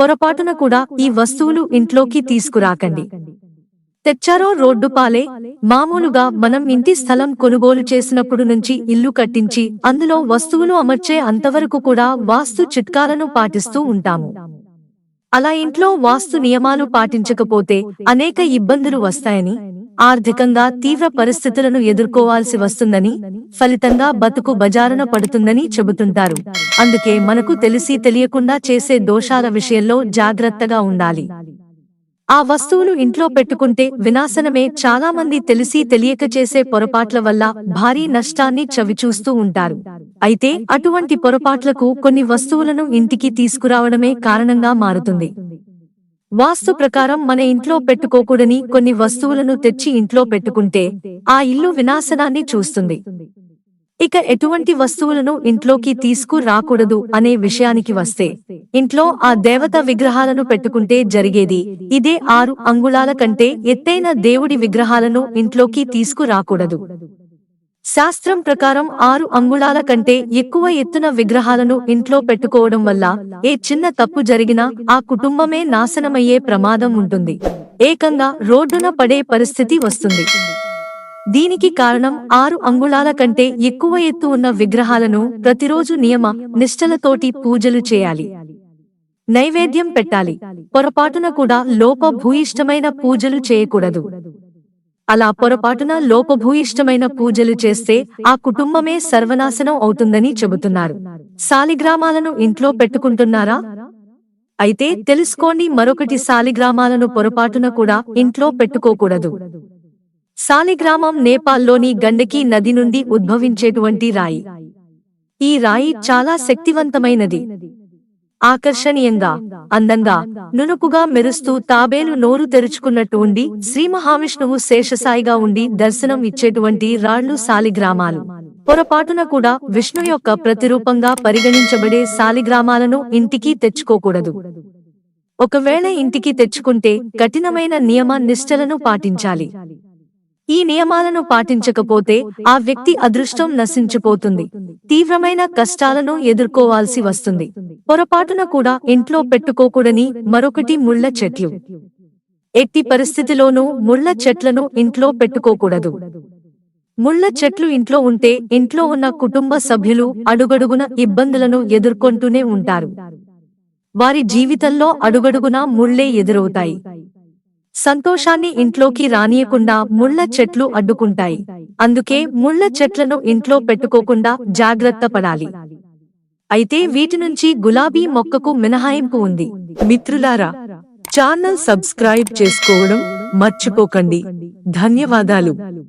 పొరపాటున కూడా ఈ వస్తువులు ఇంట్లోకి తీసుకురాకండి. తెచ్చారో రోడ్డు పాలే మామూలుగా మనం ఇంటి స్థలం కొనుగోలు చేసినప్పుడు నుంచి ఇల్లు కట్టించి అందులో వస్తువులు అమర్చే అంతవరకు కూడా వాస్తు చిట్కాలను పాటిస్తూ ఉంటాము. అలా ఇంట్లో వాస్తు నియమాలు పాటించకపోతే అనేక ఇబ్బందులు వస్తాయని ఆర్థికంగా తీవ్ర పరిస్థితులను ఎదుర్కోవాల్సి వస్తుందని ఫలితంగా బతుకు బజారున పడుతుందని చెబుతుంటారు. అందుకే మనకు తెలిసి తెలియకుండా చేసే దోషాల విషయంలో జాగ్రత్తగా ఉండాలి. ఆ వస్తువులు ఇంట్లో పెట్టుకుంటే వినాశనమే. చాలా మంది తెలిసి తెలియక చేసే పొరపాట్ల వల్ల భారీ నష్టాన్ని చవిచూస్తూ ఉంటారు. అయితే అటువంటి పొరపాట్లకు కొన్ని వస్తువులను ఇంటికి తీసుకురావడమే కారణంగా మారుతుంది. వాస్తు ప్రకారం మన ఇంట్లో పెట్టుకోకూడని కొన్ని వస్తువులను తెచ్చి ఇంట్లో పెట్టుకుంటే ఆ ఇల్లు వినాశనాన్ని చూస్తుంది. ఇక ఎటువంటి వస్తువులను ఇంట్లోకి తీసుకురాకూడదు అనే విషయానికి వస్తే ఇంట్లో ఆ దేవత విగ్రహాలను పెట్టుకుంటే జరిగేది ఇదే ఆరు అంగుళాల కంటే ఎత్తైన దేవుడి విగ్రహాలను ఇంట్లోకి తీసుకురాకూడదు. శాస్త్రం ప్రకారం ఆరు అంగుళాల కంటే ఎక్కువ ఎత్తున విగ్రహాలను ఇంట్లో పెట్టుకోవడం వల్ల ఏ చిన్న తప్పు జరిగినా ఆ కుటుంబమే నాశనమయ్యే ప్రమాదం ఉంటుంది. ఏకంగా రోడ్డున పడే పరిస్థితి వస్తుంది. దీనికి కారణం ఆరు అంగుళాల కంటే ఎక్కువ ఎత్తు ఉన్న విగ్రహాలను ప్రతిరోజు నియమ నిష్టలతోటి పూజలు చేయాలి. నైవేద్యం పెట్టాలి. పొరపాటున కూడా లోపభూయిష్టమైన పూజలు చేయకూడదు. అలా పొరపాటున లోపభూయిష్టమైన పూజలు చేస్తే ఆ కుటుంబమే సర్వనాశనం అవుతుందని చెబుతున్నారు. సాలిగ్రామాలను ఇంట్లో పెట్టుకుంటున్నారా? అయితే తెలుసుకోండి మరొకటి సాలిగ్రామాలను పొరపాటున కూడా ఇంట్లో పెట్టుకోకూడదు. సాలిగ్రామం నేపాల్లోని గండకీ నది నుండి ఉద్భవించేటువంటి రాయి. ఈ రాయి చాలా శక్తివంతమైనది. ఆకర్షణీయంగా అందంగా నునుపుగా మెరుస్తూ తాబేలు నోరు తెరుచుకున్నట్టు ఉండి శ్రీ మహావిష్ణువు శేషసాయిగా ఉండి దర్శనం ఇచ్చేటువంటి రాళ్ళు సాలిగ్రామాలు. పొరపాటున కూడా విష్ణు యొక్క ప్రతిరూపంగా పరిగణించబడే సాలిగ్రామాలను ఇంటికి తెచ్చుకోకూడదు. ఒకవేళ ఇంటికి తెచ్చుకుంటే కఠినమైన నియమ నిష్టలను పాటించాలి. ఈ నియమాలను పాటించకపోతే ఆ వ్యక్తి అదృష్టం నశించిపోతుంది. తీవ్రమైన కష్టాలను ఎదుర్కోవాల్సి వస్తుంది. పొరపాటున కూడా ఇంట్లో పెట్టుకోకూడని మరొకటి ముళ్ళ చెట్లు ఎట్టి పరిస్థితిలోనూ ముళ్ళ చెట్లను ఇంట్లో పెట్టుకోకూడదు. ముళ్ళ చెట్లు ఇంట్లో ఉంటే ఇంట్లో ఉన్న కుటుంబ సభ్యులు అడుగడుగున ఇబ్బందులను ఎదుర్కొంటూనే ఉంటారు. వారి జీవితంలో అడుగడుగున ముళ్ళే ఎదురవుతాయి. సంతోషాన్ని ఇంట్లోకి రానియకుండా ముళ్ళ చెట్లు అడ్డుకుంటాయి. అందుకే ముళ్ళ చెట్లను ఇంట్లో పెట్టుకోకుండా జాగ్రత్త పడాలి. అయితే వీటి నుంచి గులాబీ మొక్కకు మినహాయింపు ఉంది. మిత్రులారా ఛానల్ సబ్స్క్రైబ్ చేసుకోవడం మర్చిపోకండి. ధన్యవాదాలు.